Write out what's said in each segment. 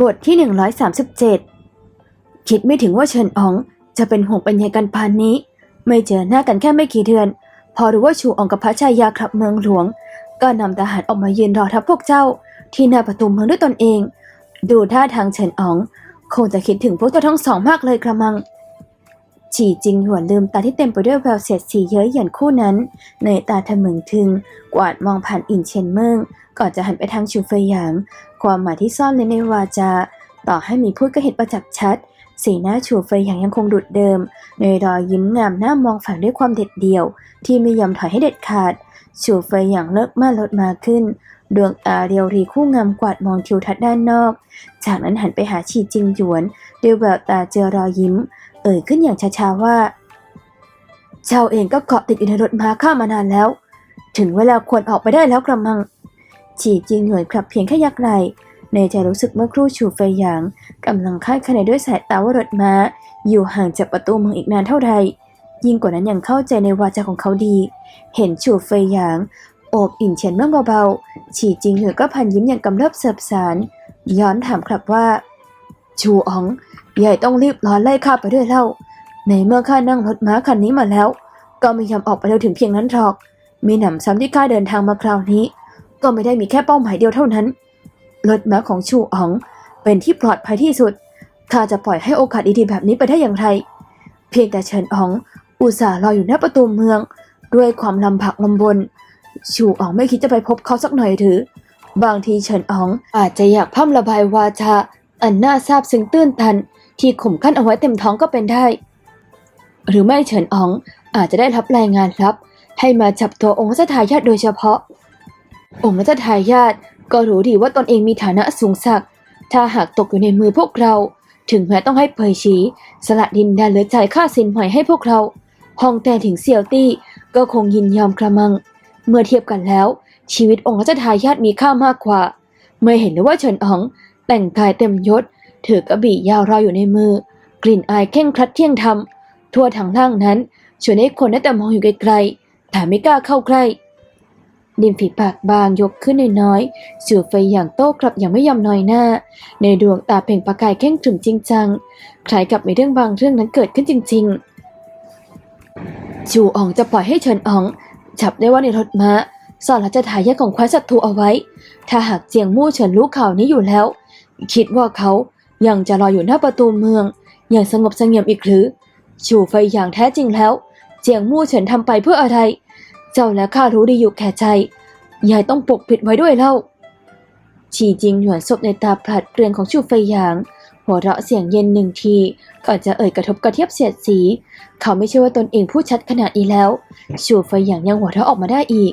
บทที่ 137 คิดไม่ถึงว่าเฉินอ๋องจะเป็นห่วงเป็นใยกันพานนี้ ไม่เจอหน้ากันแค่ไม่กี่เดือน พอรู้ว่าชูอ๋องกับพระชายาครับเมืองหลวง ก็นำทหารออกมายืนรอทับพวกเจ้า ที่หน้าประตูเมืองด้วยตนเอง ดูท่าทางเฉินอ๋อง คงจะคิดถึงพวกเจ้าทั้งสองมากเลยกระมัง ฉี่จิงหวนลืมตาที่เต็มไปด้วยแววเสียดสีเย้ยหยันคู่นั้นในตาทะมึงทึง กวาดมองผ่านอินเชนเมิงก่อนจะหันไปทางชูเฟยหยาง ความหมายที่ซ่อนในในวาจา ต่อให้มีพูดก็เห็นประจักษ์ชัด สีหน้าชูเฟยหยางยังคงดุดเดิมในยรอยยิ้มงามหน้ามองฝังด้วยความเด็ดเดี่ยว ที่ไม่ยอมถอยให้เด็ดขาด ชูเฟยหยางเลิกมาลดมาขึ้นดวงตาเรียวรีคู่งามกวาดมองทิวทัศน์ด้านนอก จากนั้นหันไปหาฉีจิงหยวนด้วยแววตาเจอรอยยิ้ม เอ่ยขึ้นอย่างช้าๆว่า เจ้าเองก็เกาะติดอยู่ในรถม้าข้ามานานแล้ว ถึงเวลาควรออกไปได้แล้วกระมัง ฉีจิงหยวนครับเพียงแค่ยักไหลในใจรู้สึกเมื่อครู่ชูเฟยหยางกำลังคาดคะเนด้วยสายตาว่ารถม้า อยู่ห่างจากประตูเมืองอีกนานเท่าใด ยิ่งกว่านั้นยังเข้าใจในวาจาของเขาดี เห็นชูเฟยหยางโอบอิ่นเฉียนเมื่อเบาๆฉีจิงหยวนก็พันยิ้มอย่างกำเริบเสบสาร ย้อนถามครับว่า ชูอ๋องใหญ่ต้องรีบร้อนไล่ข้าไปด้วยเล่า ในเมื่อข้านั่งรถม้าคันนี้มาแล้ว ก็ไม่ยอมออกไปเร็วถึงเพียงนั้นหรอก มีหนำซ้ำที่ข้าเดินทางมาคราวนี้ ก็ไม่ได้มีแค่เป้าหมายเดียวเท่านั้น รถม้าของชูอ๋อง เป็นที่ปลอดภัยที่สุด ข้าจะปล่อยให้โอกาสดีๆแบบนี้ไปได้อย่างไร เพียงแต่เฉินอ๋อง อุตส่าห์รออยู่หน้าประตูเมือง ด้วยความลำบากลำบน ชูอ๋องไม่คิดจะไปพบเขาสักหน่อยหรือ บางทีเฉินอ๋องอาจจะอยากพร่ำระบายวาจา อันน่าซาบซึ้งตื้นตัน ที่ข่มขั้นเอาไว้เต็มท้องก็เป็นได้ หรือไม่เฉินอ๋องอาจจะได้รับรายงานลับ ให้มาจับตัวองค์รัชทายาทโดยเฉพาะ องค์รัชทายาทก็รู้ดีว่าตนเองมีฐานะสูงสัก ถ้าหากตกอยู่ในมือพวกเรา ถึงแม้ต้องให้เผยชีสละดินแดนหรือจ่ายค่าสินใหม่ให้พวกเราฮองแต่ถึงเซียวตี้ก็คงยินยอมกระมัง เมื่อเทียบกันแล้ว ชีวิตองค์รัชทายาทมีค่ามากกว่า เมื่อเห็นได้ว่าเฉินอ๋อง แต่งกายเต็มยศ ถือกระบี่ยาวรออยู่ในมือ กลิ่นอายเข่งครัดเที่ยงธรรม ทั่วทั้งล่างนั้นชวนให้คนได้แต่มองอยู่ไกลๆแต่ไม่กล้าเข้าใกล้ริมฝีปากบางยกขึ้นน้อยๆสู่ไฟอย่างโต้กลับอย่างไม่ยอมน้อยหน้า ในดวงตาเปล่งประกายเข่งขรึมจริงจังคล้ายกับมีเรื่องบางเรื่องนั้นเกิดขึ้นจริงๆจูอองจะปล่อยให้เฉินอ๋อง จับได้ว่าในรถม้าสอนรัชทายาของควายศัตรูเอาไว้ ถ้าหากเจียงมู่เฉินรู้ข่าวนี้อยู่แล้ว คิดว่าเขายังจะรออยู่หน้าประตูเมือง อย่างสงบเสงี่ยมอีกหรือชูไฟอย่างแท้จริงแล้วเจียงมู่เฉินทำไปเพื่ออะไร เจ้าและข้ารู้ดีอยู่แก่ใจยายต้องปกปิดไว้ด้วยเล่าฉีจิงหยวนศพในตาผลัดเปลี่ยนของชูไฟหยาง หัวเราะเสียงเย็นหนึ่งทีก่อนจะเอ่ยกระทบกระเทียบเสียดสี เขาไม่เชื่อว่าตนเองพูดชัดขนาดนี้แล้ว ชูไฟหยางยังหัวเราะออกมาได้อีก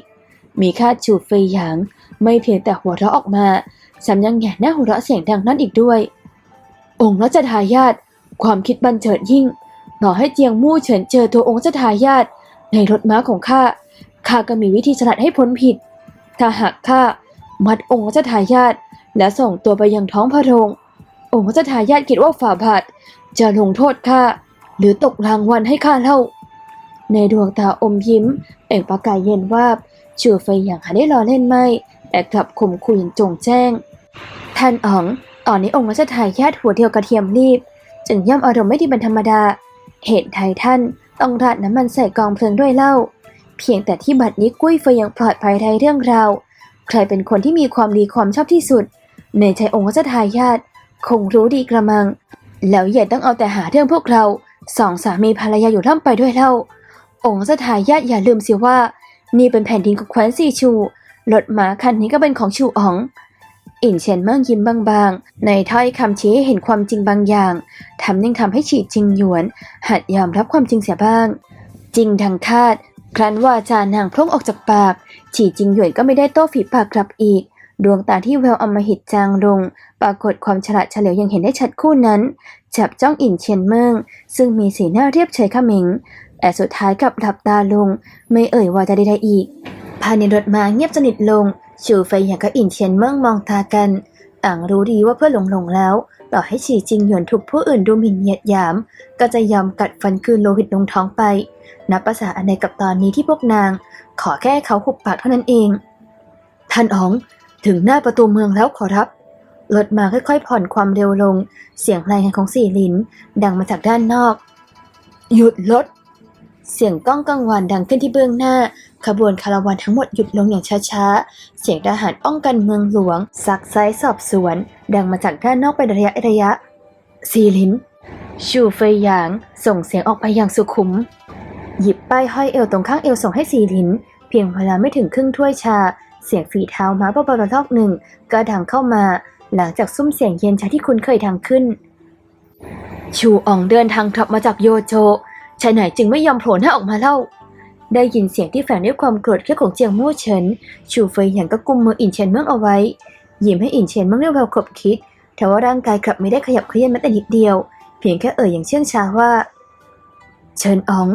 มีค่าชูไฟหยาง ไม่เพียงแต่หัวเราะออกมา ซ้ำยังแหงหน้าหัวเราะเสียงดังนั้นอีกด้วย องค์รัชทายาทความคิดบันเจิดยิ่งต่อให้เจียงมู่เฉินเจอตัวองค์รัชทายาทในรถม้าของข้าข้าก็มีวิธีสลัดให้พ้นผิด ถ้าหากข้ามัดองค์รัชทายาทและส่งตัวไปยังท้องพระโรงองค์รัชทายาทคิดว่าฝ่าบาทจะลงโทษข้าหรือตกรางวัลให้ข้าเล่า ในดวงตาอมยิ้มเปล่งประกายเย็นวาบชูไฟอย่างหาได้รอเล่นไม่แต่กลับข่มขู่อย่างจงแจ้ง ท่านอ๋องตอนนี้องค์รัชทายาทหัวเดียวกระเทียมรีบ จึงย่ำอารมณ์ไม่ดีเป็นธรรมดา เหตุใดท่านต้องราดน้ำมันใส่กองเพลิงด้วยเล่า เพียงแต่ที่บัดนี้กุ้ยเฟยยังปลอดภัยไทยเรื่องราวใครเป็นคนที่มีความดีความชอบที่สุด ในใจองค์รัชทายาทคงรู้ดีกระมัง แล้วอย่าต้องเอาแต่หาเรื่องพวกเราสองสามีภรรยาอยู่ร่ำไปด้วยเล่า องค์รัชทายาทอย่าลืมสิว่า นี่เป็นแผ่นดินของแคว้นซีชูรถม้าคันนี้ก็เป็นของชูอ๋อง อินเฉียนเมิ่งยิ้มบางๆ ในถ้อยคำชี้ให้เห็นความจริงบางอย่างทำยิ่งทำให้ฉีดจิงหยวน หัดยอมรับความจริงเสียบ้าง จริงดังคาด ครั้นว่าจานางพร่งออกจากปาก ฉีจิงหยวนก็ไม่ได้โต้ฝีปากกลับอีก ดวงตาที่แววอมหิตจางลงปรากฏความฉลาดเฉลียวยังเห็นได้ชัดคู่นั้น จับจ้องอินเฉียนเมิงซึ่งมีสีหน้าเรียบเฉยขมิงแต่สุดท้ายกลับหลับตาลง ไม่เอ่ยว่าจะใดๆอีกภายในรถมาเงียบสนิทลง ชูไฟหยางกับอินเชียนเมิงมองตากัน ต่างรู้ดีว่าเพื่อหลงหลงแล้ว ต่อให้ฉีจิงหยวนถูกผู้อื่นดูหมิ่นเหยียดหยาม ก็จะยอมกัดฟันคืนโลหิตลงท้องไป นับภาษาอันใดกับตอนนี้ที่พวกนาง ขอแค่เขาหุบปากเท่านั้นเอง ท่านอ๋องถึงหน้าประตูเมืองแล้วขอรับรถมาค่อยๆ ผ่อนความเร็วลง เสียงรายงานของสี่ลิน ดังมาจากด้านนอก หยุดรถ เสียงก้องกังวานดังขึ้นที่เบื้องหน้า ขบวนคาราวานทั้งหมดหยุดลงอย่างช้าๆ เสียงทหารป้องกันเมืองหลวงซักไซสอบสวน ดังมาจากด้านนอกเป็นระยะระยะ ซีลิน ชูเฟยหยาง ส่งเสียงออกไปอย่างสุขุม หยิบป้ายห้อยเอวตรงข้างเอวส่งให้ซีลิน เพียงเวลาไม่ถึงครึ่งถ้วยชา เสียงฝีเท้าม้าเบาๆระลอกหนึ่งก็ดังเข้ามา หลังจากซุ้มเสียงเย็นชาที่คุณเคยดังขึ้น ชูอองเดินทางกลับมาจากโยโจชายไหนจึงไม่ยอมโผล่หน้าออกมาเล่า ได้ยินเสียงที่แฝงด้วยความโกรธแค่ของเจียงมู่เฉิน ชูเฟยหยางก็กุมมืออินเฉียนเมืองเอาไว้ ยิ้มให้อินเฉียนเมืองเรียวเราขบคิด แต่ว่าร่างกายกลับไม่ได้ขยับเขยื้อนแม้แต่นิดเดียว เพียงแค่เอ่ยอย่างเชื่องช้าว่า เฉินอ๋อง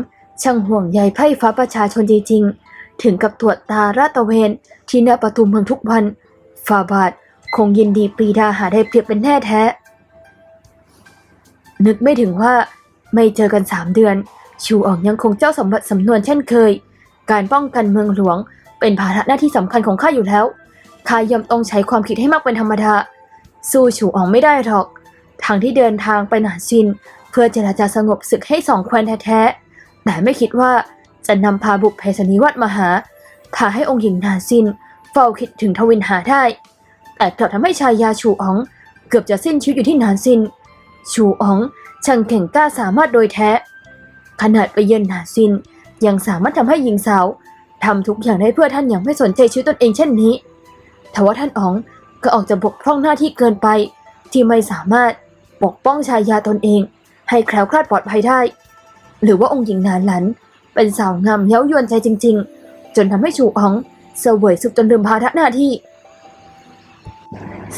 ช่างห่วงใยไพ่ฟ้าประชาชนจริงๆ ถึงกับตรวจตาราตะเวน ที่หน้าประตูเมืองทุกวันฟาบาทคงยินดีปรีดาหาได้เปรียบเป็นแน่แท้ นึกไม่ถึงว่าไม่เจอกันสามเดือน ชูอองยังคงเจ้าสมบัติสำนวนเช่นเคย การป้องกันเมืองหลวง เป็นภาระหน้าที่สำคัญของข้าอยู่แล้วข้ายอมต้องใช้ความคิดให้มากเป็นธรรมดา สู้ชูอองไม่ได้หรอก ทางที่เดินทางไปหนานซิน เพื่อเจรจาสงบศึกให้สองแคว้นแท้ๆ แต่ไม่คิดว่าจะนำพาบุพเพสนิวัตมาหาพาให้องค์หญิงหนานซินเฝ้าคิดถึงทวินหาได้ แต่กลับทำให้ชายยาชูอ๋องเกือบจะสิ้นชีวิตอยู่ที่หนานซิน ชูอ๋องช่างเก่งกล้าสามารถโดยแท้ ขนาดไปเยือนหนาซิน ยังสามารถทำให้หญิงสาวทำทุกอย่างได้เพื่อท่านอย่างไม่สนใจชีวิตตนเองเช่นนี้ทว่าท่านอ๋องก็ออกจะบกพร่องหน้าที่เกินไป ที่ไม่สามารถปกป้องชายาตนเอง ให้แคล้วคลาดปลอดภัยได้ หรือว่าองค์หญิงนานหลัน เป็นสาวงามเย้ายวนใจจริง ๆ จนทำให้ชูอ๋องเสวยสุขจนลืมภาระหน้าที่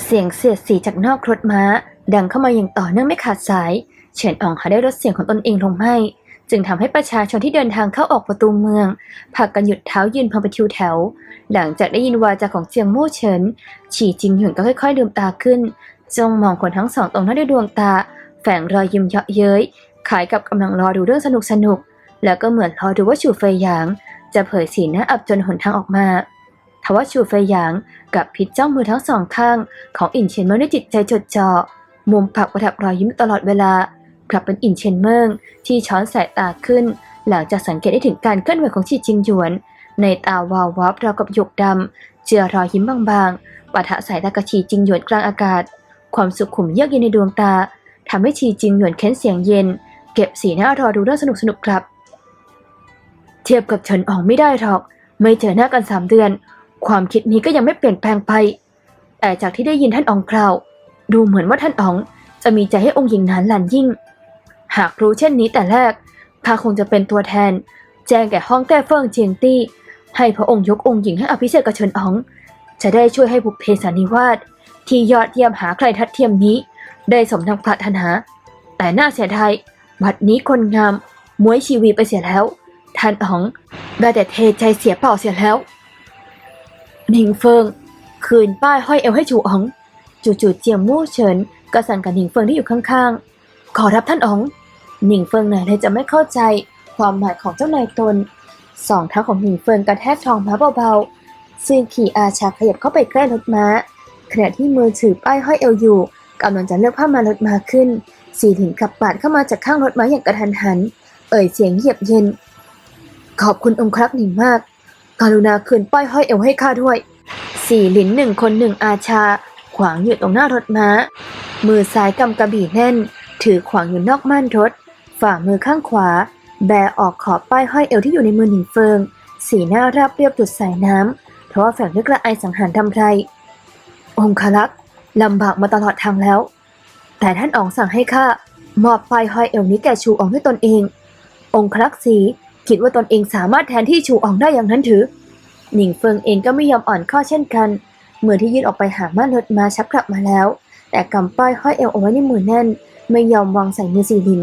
เสียงเสียดสีจากนอกรถม้า ดังเข้ามาอย่างต่อเนื่องไม่ขาดสาย เฉินอ๋องหาได้ลดเสียงของตนเองลงไม่ จึงทำให้ประชาชนที่เดินทางเข้าออกประตูเมืองพากันหยุดเท้ายืนพังไปทิวแถว หลังจากได้ยินวาจาของเจียงมู่เฉินฉีจิงหยวนก็ค่อยๆลืมตาขึ้นจ้องมองคนทั้งสองตรงหน้าด้วยดวงตา แฝงรอยยิ้มเยาะเย้ยคล้ายกับกำลังรอดูเรื่องสนุกสนุกแล้วก็เหมือนรอดูว่าชูเฟยหยาง จะเผยสีหน้าอับจนหนทางออกมาทว่าชูเฟยหยางกับพิดจ้องมือทั้งสองข้าง ของอินเฉียนเมิงด้วยจิตใจจดจ่อมุมปากประทับรอยยิ้มตลอดเวลา กลับเป็นอินเฉียนเมิงที่ช้อนสายตาขึ้น หลังจากสังเกตได้ถึงการเคลื่อนไหวของฉีจิงหยวน ในตาวาววับราวกับหยกดำเจือรอยยิ้มบางๆปะทะสายตากระชีจิงหยวนกลางอากาศ ความสุขขุมเยือกเย็นในดวงตาทำให้ชีจิงหยวนเค้นเสียงเย็น เก็บสีหน้ารอดูเรื่องสนุกสนุกครับ เทียบกับเฉินอ๋องไม่ได้หรอก ไม่เจอหน้ากันสามเดือน ความคิดนี้ก็ยังไม่เปลี่ยนแปลงไป แต่จากที่ได้ยินท่านอ๋องกล่าว ดูเหมือนว่าท่านอ๋องจะมีใจให้องค์หญิงนานหลันยิ่ง หากรู้เช่นนี้แต่แรกข้าคงจะเป็นตัวแทน แจ้งแก่ห้องแต้เฟิงเจียงตี้ ให้พระองค์ยกองค์หญิงให้อภิเษกกับเฉินอ๋อง จะได้ช่วยให้บุพเพสันนิวาสที่ยอดเยี่ยมหาใครทัดเทียมนี้ ได้สมดังปรารถนา แต่น่าเสียดายบัดนี้คนงามมวยชีวีไปเสียแล้ว ท่านอ๋องได้แต่เทใจเสียเปล่าเสียแล้วหนิงเฟิงคืนป้ายห้อยเอวให้ชูอ๋อง จู่ๆเจียมมู่เฉินก็สั่งกับหนิงเฟิงที่อยู่ข้างๆ ขอรับท่านอ๋อง หนิงเฟิงไหนเลยจะไม่เข้าใจความหมายของเจ้านายตนสองเท้าของหนิงเฟิงกระแทกทองม้าเบาๆซึ่งขี่อาชาขยับเข้าไปใกล้รถม้าขณะที่มือถือป้ายห้อยเอวอยู่กำลังจะเลือกผ้ามารถม้าขึ้น สีหลินกลับปาดเข้ามาจากข้างรถม้าอย่างกระทันหัน เอ่ยเสียงเยียบเย็น ขอบคุณองครักษ์หนิงมาก กรุณาคืนป้ายห้อยเอวให้ข้าด้วย สี่หลินหนึ่งคนหนึ่งอาชา ขวางอยู่ตรงหน้ารถม้า มือซ้ายกำกระบี่แน่น ถือขวางอยู่นอกม่านรถ ฝ่ามือข้างขวา แบออกขอบป้ายห้อยเอวที่อยู่ในมือหนิงเฟิง สีหน้าราบเรียบดุดสายน้ำเพราะว่าแฝงด้วยกระไอสังหารทำไร องคลักษ์ลำบากมาตลอดทางแล้ว แต่ท่านอ๋องสั่งให้ข้ามอบป้ายห้อยเอวนี้แก่ชูอ๋องด้วยตนเอง องคลักษ์สีคิดว่าตนเองสามารถแทนที่ชูอ๋องได้อย่างนั้นถือ หนิงเฟิงเองก็ไม่ยอมอ่อนข้อเช่นกันมือที่ยื่นออกไปหาม่านรถมาชับกลับมาแล้ว แต่กำป้ายห้อยเอวเอาไว้ในมือแน่น ไม่ยอมวางใส่มือสีหลิน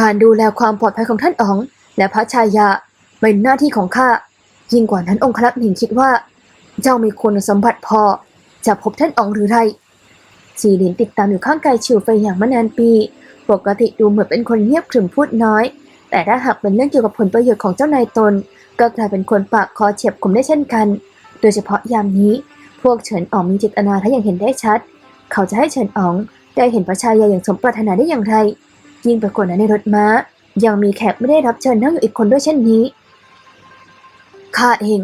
การดูแลความปลอดภัยของท่านอ๋อง และพระชายาเป็นหน้าที่ของข้ายิ่งกว่านั้นองครักษ์หนิงคิดว่า เจ้ามีคุณสมบัติพอ จะพบท่านอ๋องหรือไรสีหลินติดตามอยู่ข้างกายชิวไปอย่างมานานปี ปกติดูเหมือนเป็นคนเงียบขรึมพูดน้อย แต่ถ้าหากเป็นเรื่องเกี่ยวกับผลประโยชน์ของเจ้านายตน ก็กลายเป็นคนปากคอเฉียบคมได้เช่นกัน โดยเฉพาะยามนี้ พวกเฉินอ๋องมีเจตนาถ้าอย่างเห็นได้ชัด เขาจะให้เฉินอ๋องได้เห็นพระชายาอย่างสมปรารถนาได้อย่างไร ยิ่งไปกว่านั้นในรถม้า ยังมีแขกไม่ได้รับเชิญนั่งอยู่อีกคนด้วยเช่นนี้ ข้าเอง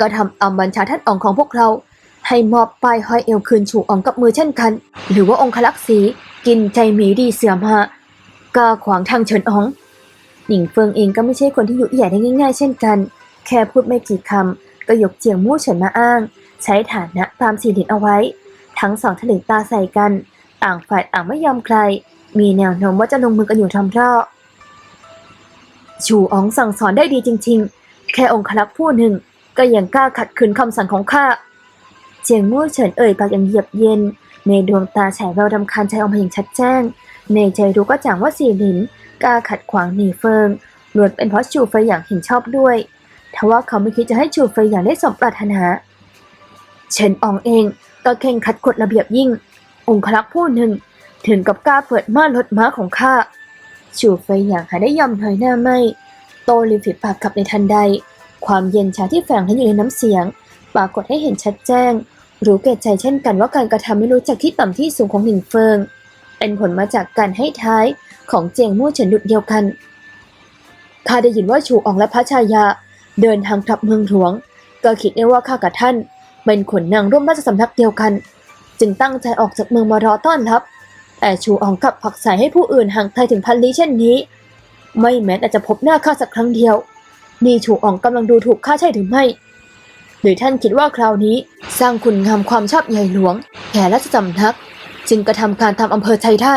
ก็ทำตาบัญชาท่านอ๋องของพวกเรา ให้มอบป้ายห้อยเอวคืนฉูอองกับมือเช่นกัน หรือว่าองคลักษีกินใจหมีดีเสือมากล้าขวางทางเฉินอ๋องหนิงเฟิงเองก็ไม่ใช่คนที่ยุใหญ่ได้ง่าย ๆ เช่นกัน แค่พูดไม่กี่คำก็ยกเจียงมู่เฉินมาอ้าง ใช้ฐานะตามสีหลินเอาไว้ ทั้งสองถลึงตาใส่กัน ต่างฝ่ายต่างไม่ยอมใคร มีแนวโน้มว่าจะลงมือกันอยู่ทำรอบชูอ๋องสั่งสอนได้ดีจริง ๆ แค่องคลักษ์ผู้หนึ่งก็ยังกล้าขัดขืนคำสั่งของข้าเจียงมู่เฉินเอ่ยปากอย่างเยือกเย็น ในดวงตาแฉแววรำคาญใจออกมาอย่างชัดแจ้ง ในใจรู้ก็จ่างว่าสีหลินกล้าขัดขวางหนีเฟิงล้วนเป็นเพราะชูเฟยอย่างเห็นชอบด้วยทว่าเขาไม่คิดจะให้ชูเฟยอย่างได้สมปรารถนา เฉินอองเองก็เข่งขัดกฎระเบียบยิ่ง องคลักษ์ผู้หนึ่ง ถึงกับกล้าเปิดม่านรถม้าของข้าชูเฟอย่างหาได้ยอมถอยหน้าไม่ โตริมฝีปากกลับในทันใด ความเย็นชาที่แฝงทั้งอยู่ในน้ำเสียง ปรากฏให้เห็นชัดแจ้ง รู้แก่ใจเช่นกันว่าการกระทำไม่รู้จักที่ต่ำที่สูงของหนิงเฟิง เป็นผลมาจากการให้ท้ายของเจียงมู่เฉินดุดเดียวกันข้าได้ยินว่าชูอองและพระชายา เดินทางกลับเมืองหลวง ก็คิดได้ว่าข้ากับท่าน เป็นขนนางร่วมราชสำนักเดียวกัน จึงตั้งใจออกจากเมืองมารอต้อนรับ แต่ชูอองกลับผักใส่ให้ผู้อื่นห่างไกลถึงพันลี้เช่นนี้ ไม่แม้แต่จะพบหน้าข้าสักครั้งเดียว นี่ชูอองกำลังดูถูกข้าใช่หรือไม่ หรือท่านคิดว่าคราวนี้สร้างคุณงามความชอบใหญ่หลวงแก่ราชสำนัก จึงกระทำการทำอำเภอใจได้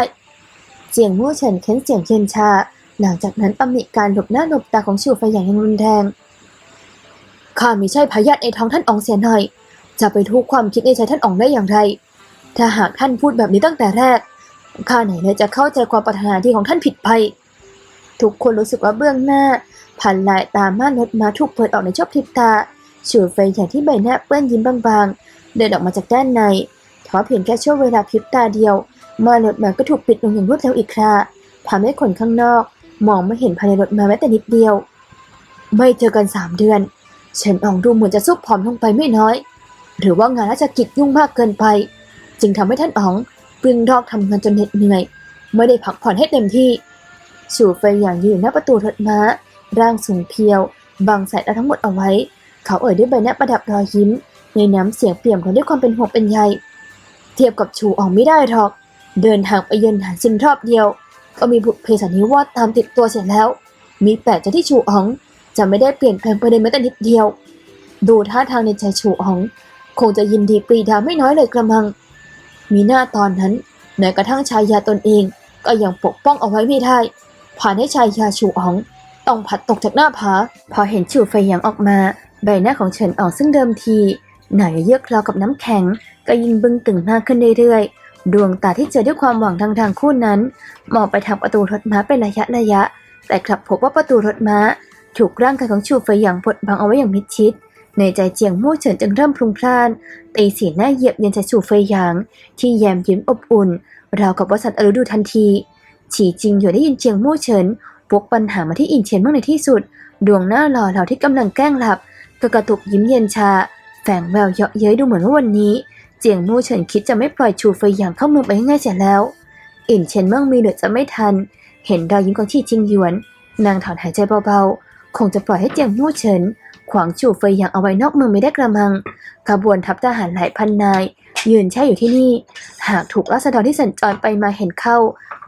เจียงมู่เฉินเค้นเสียงเย็นชา หลังจากนั้นตำหนิการหลบหน้าหลบตาของชูไฟอย่างรุนแรงข้ามิใช่พยาธิในท้องท่านอองเสียหน่อย จะไปทุกความคิดในใจท่านอองได้อย่างไร ถ้าหากท่านพูดแบบนี้ตั้งแต่แรก ข้าไหนเลยจะเข้าใจความปรารถนาดีของท่านผิดไปทุกคนรู้สึกว่าเบื้องหน้าผ่านลายตาม่านรถมาถูกเปิดออกในชอบพริบตาชูไฟอย่างที่ใบหน้าเปื้อนยิ้มบางๆ เดินออกมาจากด้านในทว่าเพียงแค่ช่วงเวลาพริบตาเดียวม่านรถมาก็ถูกปิดลงอย่างรวดเร็วอีกคราทำให้คนข้างนอก มองไม่เห็นภายในรถมาแม้แต่นิดเดียว ไม่เจอกันสามเดือนเฉินอองดูเหมือนจะซุบผอมลงไปไม่น้อย หรือว่างานราชกิจยุ่งมากเกินไป จึงทำให้ท่านอ๋อง ปรึงรอกทำงานจนเหน็ดเหนื่อย ไม่ได้พักผ่อนให้เต็มที่ชูเฟยอย่างยืนหน้าประตูรถม้า ร่างสูงเพียว บังสายตาทั้งหมดเอาไว้ เขาเอ่ยด้วยใบหน้าประดับรอยยิ้ม ในน้ำเสียงเปี่ยมของด้วยความเป็นห่วงเป็นใย เทียบกับชูอองไม่ได้หรอก เดินทางไปเยือนหานซินรอบเดียว ก็มีบุพเพสันนิวาสตามติดตัวเสียแล้ว มีแปลกใจที่ชูอ๋อง จะไม่ได้เปลี่ยนแปลงไปเลยแม้แต่นิดเดียว ดูท่าทางในใจชูอ๋อง คงจะยินดีปรีดาไม่น้อยเลยกระมัง มีหน้าตอนนั้นแม้กระทั่งชายยาตนเองก็ยังปกป้องเอาไว้ไม่ได้ผ่านให้ชายยาชูอ๋องต้องผัดตกจากหน้าผาพอเห็นชูไฟหยางออกมา ใบหน้าของเฉินอ๋องซึ่งเดิมทีหน่อยเยือกคลอกับน้ำแข็ง ก็ยิ่งบึ้งตึงมากขึ้นเรื่อยๆ ดวงตาที่เจอด้วยความหวังทางทางคู่นั้นมองไปทางประตูรถม้าเป็นระยะระยะ แต่กลับพบว่าประตูรถม้าถูกร่างกายของชูไฟหยางบดบังเอาไว้อย่างมิดชิด ในใจเจียงมู่เฉินจึงเริ่มพลุงพล่านตีสีหน้าเหยียบเย็นใจชูไฟหยาง ที่แยมยิ้มอบอุ่น ราวกับว่าสัตว์อฤดูทันที ฉีจริงอยู่ได้ยินเจียงมู่เฉินปกปัญหามาที่อินเฉียนเมื่อในที่สุด ดวงหน้าหล่อเหลาที่กำลังแกล้งหลับก็กระตุกยิ้มเย็นชา แฝงแววเยาะเย้ยดูเหมือนว่าวันนี้ เจียงมู่เฉินคิดจะไม่ปล่อยชูไฟหยางเข้าเมืองไปง่ายๆเสียแล้ว อินเฉียนเมื่อมีเหลือจะไม่ทัน เห็นรอยยิ้มของชี่จิงหยวน นางถอนหายใจเบาๆคงจะปล่อยให้เจียงมู่เฉิน ขวางชูเฟยหยางเอาไว้นอกเมืองไม่ได้กระมัง ขบวนทัพทหารหลายพันนาย ยืนแช่อยู่ที่นี่ หากถูกราษฎรที่สัญจรไปมาเห็นเข้า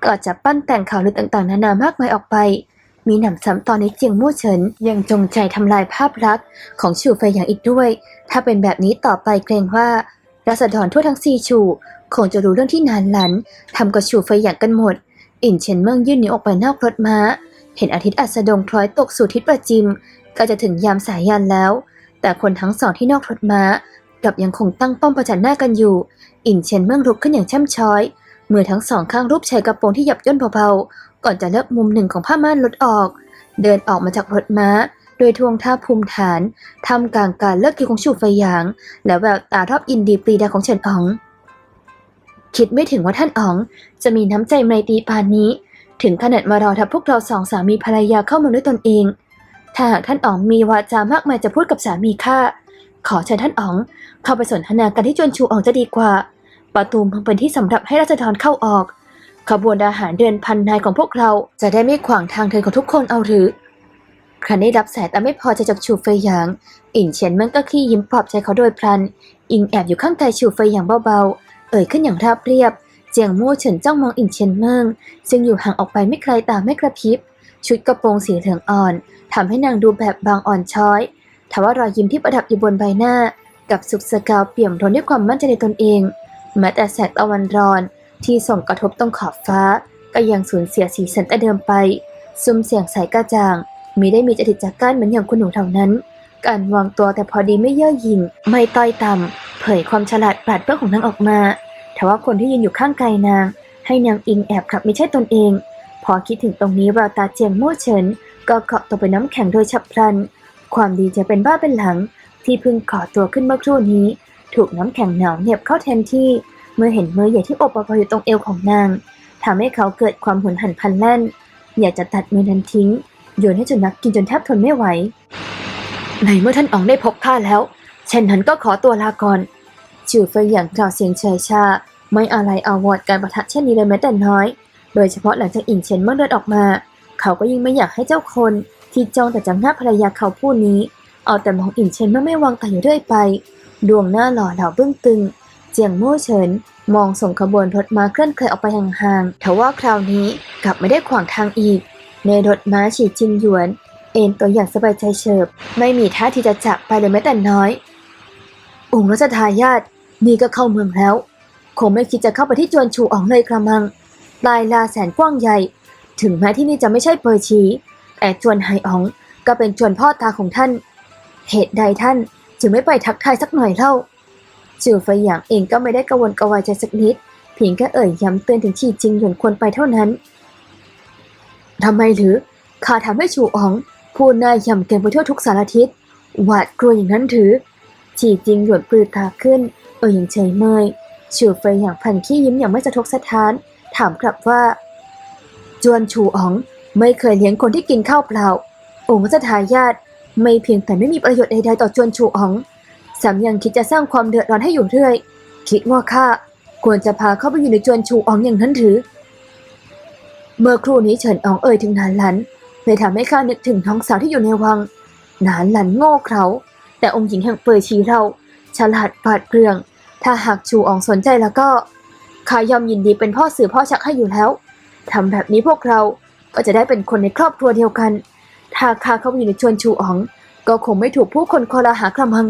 ก็จะปั้นแต่งข่าวลือต่างๆ นานามากมายออกไป มีหนำซ้ำตอนนี้เจียงมู่เฉิน ยังจงใจทำลายภาพลักษณ์ของชูเฟยหยางอีกด้วย ถ้าเป็นแบบนี้ต่อไปเกรงว่า ราษฎรทั่วทั้งซีชูคงจะรู้เรื่องที่นานหลันทำกับชูเฟยหยางกันหมด อินเฉินเมืองยื่นนิ้วออกไปนอกรถม้าเห็นอาทิตย์อัสดงคล้อยตกสู่ทิศประจิม ก็จะถึงยามสายยันแล้ว แต่คนทั้งสองที่นอกรถม้ากลับยังคงตั้งป้อมประจันหน้ากันอยู่ อินเชนเมืองลุกขึ้นอย่างช่ำช้อยมือทั้งสองข้างรูปชายกระโปรงที่หยับย่นเบาๆ ก่อนจะเลิกมุมหนึ่งของผ้าม่านลดออก เดินออกมาจากรถม้า โดยทวงท่าภูมิฐานทำกลางการเลิกกินของชูไฟหยาง และแววตารอบอินดีปรีดาของเฉินอ๋อง คิดไม่ถึงว่าท่านอ๋อง จะมีน้ำใจไมตรีปานนี้ ถึงขนาดมารอทับพวกเราสองสามีภรรยาเข้ามาด้วยตนเอง ถ้าหากท่านอ๋องมีวาจามากมายจะพูดกับสามีข้าขอเชิญท่านอ๋อง เข้าไปสนทนากันที่จวนชูอ๋องจะดีกว่า ประตูมืองเป็นที่สำหรับให้ราษฎรเข้าออก ขบวนทหารเดือนพันนายของพวกเราจะได้ไม่ขวางทางเดินของทุกคนเอาหรือครั้นได้รับสายแต่ไม่พอใจจากชูเฟยหยาง อินเฉียนเมิงก็ขี้ยิ้มปลอบใจเขาโดยพลัน อิงแอบอยู่ข้างกายชูเฟยหยางเบาๆ เอ่ยขึ้นอย่างราบเรียบ เจียงมู่เฉินจ้องมองอินเฉียนเมิงซึ่งอยู่ห่างออกไปไม่ไกลตาไม่กระพริบ ชุดกระโปรงสีเหลืองอ่อน ทำให้นางดูแบบบางอ่อนช้อยทว่ารอยยิ้มที่ประดับอยู่บนใบหน้า กับสุขสกาวเปี่ยมล้นด้วยความมั่นใจในตนเองแม้แต่แสงตะวันร้อนที่ส่องกระทบตรงขอบฟ้า ก็ยังสูญเสียสีสันแต่เดิมไปซุ้มเสียงใสกระจ่างมีได้มีจริตจากก้านเหมือนอย่างคุณหนูเท่านั้น การวางตัวแต่พอดีไม่เย่อหยิ่งไม่ต้อยต่ำเผยความฉลาดปราดเปรื่องของนางออกมาแต่ว่าคนที่ยืนอยู่ข้างกายนาง ให้นางอิงแอบกลับไม่ใช่ตนเอง พอคิดถึงตรงนี้แววตาเจียงมู่เฉิน ก็เกาะตัวเป็นน้ำแข็งโดยฉับพลัน ความดีจะเป็นบ้าเป็นหลัง ที่เพิ่งก่อตัวขึ้นเมื่อครู่นี้ ถูกน้ำแข็งหนาวเหน็บเข้าแทนที่ เมื่อเห็นมือใหญ่ที่อบเบาๆอยู่ตรงเอวของนางทำให้เขาเกิดความหุนหันพลันแล่น อยากจะตัดมือนั้นทิ้งโยนให้สุนัขกินจนแทบทนไม่ไหวในเมื่อท่านอ๋องได้พบข้าแล้ว เช่นนั้นก็ขอตัวลาก่อนจิวเฟยอย่างกล่าวเสียงเฉยชา ไม่อะไรอาวอดการประทะเช่นนี้เลยแม้แต่น้อย โดยเฉพาะหลังจากอินเฉียนเมื่อเดินออกมา เขาก็ยิ่งไม่อยากให้เจ้าคน ที่จ้องแต่จังหน้าภรรยาเขาผู้นี้ เอาแต่มองอิ่นเฉียนเมื่อไม่วางตาอยู่เรื่อยไป ดวงหน้าหล่อเหลาเบึ้องตึง เจียงโม่เฉิน มองส่งขบวนรถม้าเคลื่อนเคลออกไปห่างๆทว่าคราวนี้กลับไม่ได้ขวางทางอีก ในรถม้าฉีจินหยวน เอ็นตัวอย่างสบายใจเฉิบ ไม่มีท่าที่จะจากไปเลยแม้แต่น้อย องค์รัชทายาทนี่ก็เข้าเมืองแล้ว คงไม่คิดจะเข้าไปที่จวนชูอ๋องเลยกระมังลายลาแสนกว้างใหญ่ ถึงแม้ที่นี่จะไม่ใช่เปอร์ชีแต่จวนไฮอองก็เป็นจวนพ่อตาของท่าน เหตุใดท่านจึงไม่ไปทักทายสักหน่อยเล่าจิวไฟหยางเองก็ไม่ได้กระวนกวายใจสักนิดเพียงแค่เอ่ยย้ำเตือนถึงชีจริงหยวนควรไปเท่านั้นทำไมหรือข้าทำให้ชูอ๋องพูดน่ายำเกินไปทั่วทุกสารทิศหวาดกลัวอย่างนั้นถือฉีจริงหยวนปลือตาขึ้น เอ่ยอย่างเฉยเมยชูเฟยอย่างพันขี้ยิ้มอย่างไม่สะทกสะท้าน ถามกลับว่า จวนชูอ๋องไม่เคยเลี้ยงคนที่กินข้าวเปล่า องค์รัชทายาทไม่เพียงแต่ไม่มีประโยชน์ใดๆต่อจวนชูอ๋องสามยังคิดจะสร้างความเดือดร้อนให้อยู่เรื่อย คิดว่าข้าควรจะพาเข้าไปอยู่ในจวนชูอ๋องอย่างนั้นหรือ เมื่อครู่นี้เฉินอ๋องเอ่ยถึงนานหลันเลยทำให้ข้านึกถึงน้องสาวที่อยู่ในวัง นานหลันโง่เขลาแต่องค์หญิงแห่งเปยชีเรา ฉลาดปราดเปรื่อง ถ้าหากชูอ๋องสนใจแล้วก็ข้ายอมยินดีเป็นพ่อสื่อพ่อชักให้อยู่แล้ว ทำแบบนี้พวกเราก็จะได้เป็นคนในครอบครัวเดียวกัน ถ้าข้าเข้าไปอยู่ในชวนชูอ๋อง ก็คงไม่ถูกผู้คนคอรหากระมัง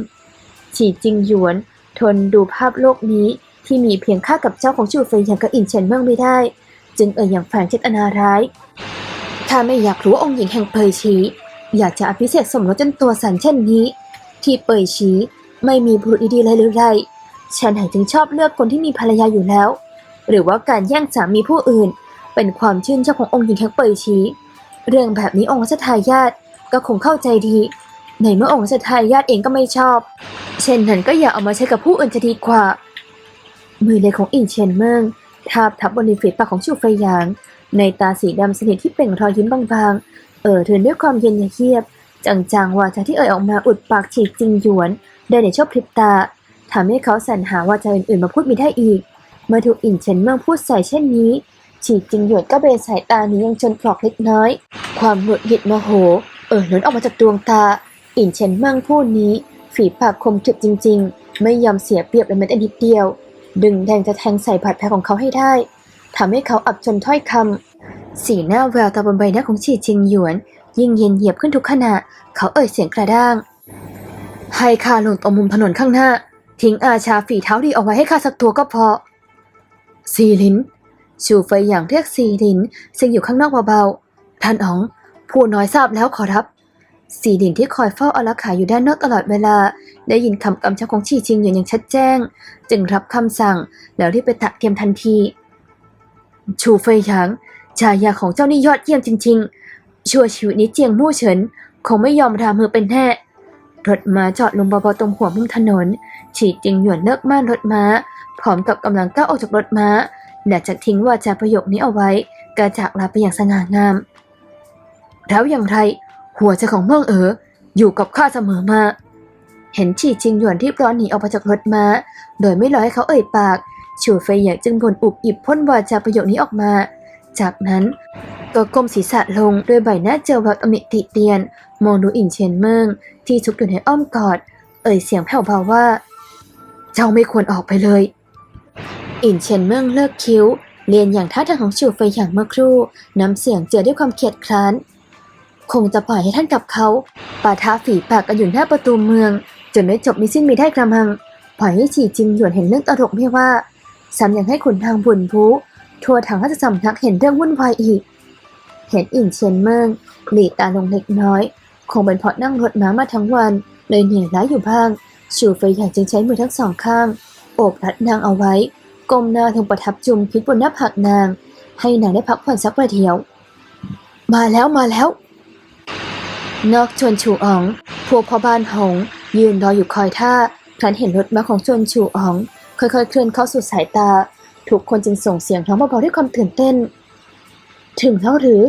ฉีจิงหยวน ทนดูภาพโลกนี้ที่มีเพียงข้ากับเจ้าของชูเฟยอย่างกับอินเฉินเมืองไม่ได้ จึงเอ่ยอย่างแฝงเจตนาร้ายข้าไม่อยากรู้ว่าองค์หญิงแห่งเปยชีอยากจะอภิเษกสมรสจนตัวสั่นเช่นนี้ ที่เปยชีไม่มีบุรุษดีๆเลยหรือไรฉันไหนจึงชอบเลือกคนที่มีภรรยาอยู่แล้ว หรือว่าการแย่งสามีผู้อื่น เป็นความชื่นชอบขององค์หญิงแห่งเปยชีเรื่องแบบนี้องค์รัชทายาทก็คงเข้าใจดี ในเมื่อองค์รัชทายาทเองก็ไม่ชอบ เช่นนั้นก็อย่าเอามาใช้กับผู้อื่นจะดีกว่า มือเล็กของอิงเชียนเมิงทาบทับบนริมฝีปากของชูเฟยหยาง ในตาสีดำสนิทที่เปล่งรอยยิ้มบางๆ เอ่อเทือนด้วยความเย็นเยียบจางๆวาจาที่เอ่ยออกมาอุดปากฉีกจริงหยวน ได้ในชั่วพริบตาทำให้เขาสรรหาวาจาอื่นๆมาพูดไม่ได้อีก เมื่อถูกอินเฉินเมืองพูดใส่เช่นนี้ ฉีจริงหยวนก็เบนสายตานี้ยังจนปลอกเล็กน้อย ความหงุดหงิดโมโห เอ่อล้นออกมาจากดวงตา อินเฉินมืองผู้นี้ ฝีปากคมถึกจริง ๆ ไม่ยอมเสียเปรียบเลยแม้แต่นิดเดียว ดึงแดงจะแทงใส่บาดแผลของเขาให้ได้ทำให้เขาอับจนถ้อยคำสีหน้าแววตาบนใบหน้าของฉีจิงหยวน ยิ่งเย็นเหยียบขึ้นทุกขณะ เขาเอ่ยเสียงกระด้างให้ข้าลงตรงมุมถนนข้างหน้า ทิ้งอาชาฝีเท้าดีเอาไว้ให้ข้าสักตัวก็พอซีลิน ชูเฟยอย่างเรียกซีลินซึ่งอยู่ข้างนอกเบาๆ ท่านอ๋อง ผู้น้อยทราบแล้วขอรับซีลินที่คอยเฝ้าอารักขาอยู่ด้านนอกตลอดเวลา ได้ยินคำกำชับของชีจิงอยู่อย่างชัดแจ้ง จึงรับคำสั่งแล้วรีบไปตะเตรียมทันที ชูเฟยหยางชายาของเจ้านี่ยอดเยี่ยมจริง ๆ ชั่วชีวิตนี้เจียงมู่เฉินคงไม่ยอมรามือเป็นแน่รถม้าจอดลงเบาๆตรงหัวมุมถนน ฉีดจิงหยวนเลิกม่านรถม้า พร้อมกับกำลังก้าวออกจากรถม้า และจะทิ้งวาจาประโยคนี้เอาไว้กระจากลาไปอย่างสง่างาม แล้วอย่างไร หัวใจของเมืองเอ๋ออยู่กับข้าเสมอมา เห็นฉีจิงหยวนที่ร้อนหนีออกมาจากรถม้า โดยไม่รอให้เขาเอ่ยปากชูเฟยหยางจึงบ่นอุบอิบพ่นวาจาประโยคนี้ออกมา จากนั้นก็ก้มศีรษะลงด้วยใบหน้าเจอแววตำหนิติเตียน มองดูอินเชียนเมิงที่ชุกอยู่ในอ้อมกอด เอ่ยเสียงแผ่วเบาว่า เจ้าไม่ควรออกไปเลย อินเชียนเมิงเลิกคิ้ว เรียนอย่างท่าทางของชูเฟยอย่างเมื่อครู่ น้ำเสียงเจือด้วยความเขียดคร้าน คงจะปล่อยให้ท่านกับเขาปาท้าฝีปากกันอยู่หน้าประตูเมือง จนไม่จบมีสิ้นมีได้กระมังปล่อยให้ฉีจิงหยวนเห็นเรื่องตลกไม่ว่าซ้ำยังให้ขุนทางบุญพูทัวทางราชสำนักเห็นเรื่องวุ่นวายอีก เห็นอินเชียนเมิงหลีตาลงเล็กน้อย คงเป็นเพราะนั่งรถม้ามาทั้งวันเลยเหนื่อยล้าอยู่บ้างชูเฟยใหญ่จึงใช้มือทั้งสองข้าง โอบรัดนางเอาไว้ ก้มหน้าทงประทับจุมพิษบนหน้าผากนาง ให้นางได้พักผ่อนสักประเดี๋ยว มาแล้วมาแล้ว นอกชวนชูอ๋องพวกพ่อบ้านหงยืนรออยู่คอยท่าครั้นเห็นรถมาของชวนชูอ๋องค่อยๆเคลื่อนเข้าสู่สายตา ทุกคนจึงส่งเสียงร้องเบาๆด้วยความตื่นเต้น ถึงแล้วหรือ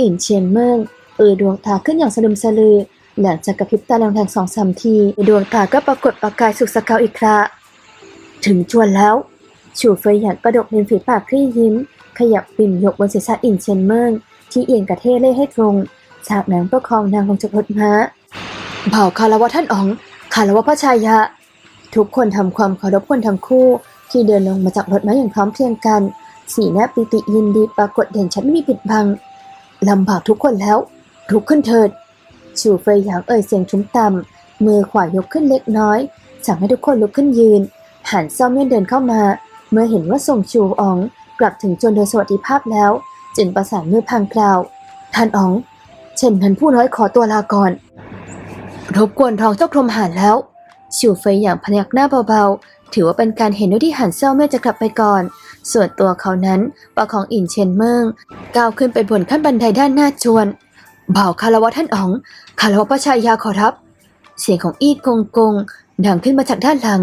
อินเชียนเมิงเอือดวงตาขึ้นอย่างสลึมสลือหลังจากกระพริบตาแรงๆสองสามที ดวงตาก็ปรากฏประกายสุกสกาวอีกคราถึงจวนแล้ว ชูเฟยหยันกระดกริมฝีปากคลี่ยิ้ม ขยับปิ่นยกบนศีรษะอินเชนเมิงที่เอียงกระเทเล่ให้ตรงจากนั้นประคองนางลงจากรถม้าเผ่าคารวะท่านอ๋องคารวะพระชายะ ทุกคนทำความเคารพคนทั้งคู่ ที่เดินลงมาจากรถม้าอย่างพร้อมเพรียงกัน สีหน้าปิติยินดีปรากฏเด่นชัดไม่มีปิดบังลำบากทุกคนแล้วลุกขึ้นเถิดชูเฟยหยางเอ่ยเสียงทุ้มต่ำมือขวายกขึ้นเล็กน้อย สั่งให้ทุกคนลุกขึ้นยืน หันซ่อมเม่นเดินเข้ามา เมื่อเห็นว่าส่งชูอ๋องกลับถึงจนโดยสวัสดิภาพแล้ว จึงประสานมือพังกล่าว ท่านอ๋อง เช่นนั้นผู้น้อยขอตัวลาก่อน รบกวนท้องเจ้ากรมหานแล้วชูเฟยอย่างพยักหน้าเบาๆ ถือว่าเป็นการเห็นด้วยที่หันเซาเม่จะกลับไปก่อน ส่วนตัวเขานั้นประคองอินเชนเมิงก้าวขึ้นไปบนขั้นบันไดด้านหน้าจวนบ่าวคารวะท่านอ๋องคารวะพระชายาขอรับ เสียงของอีดกงกงดังขึ้นมาจากด้านหลัง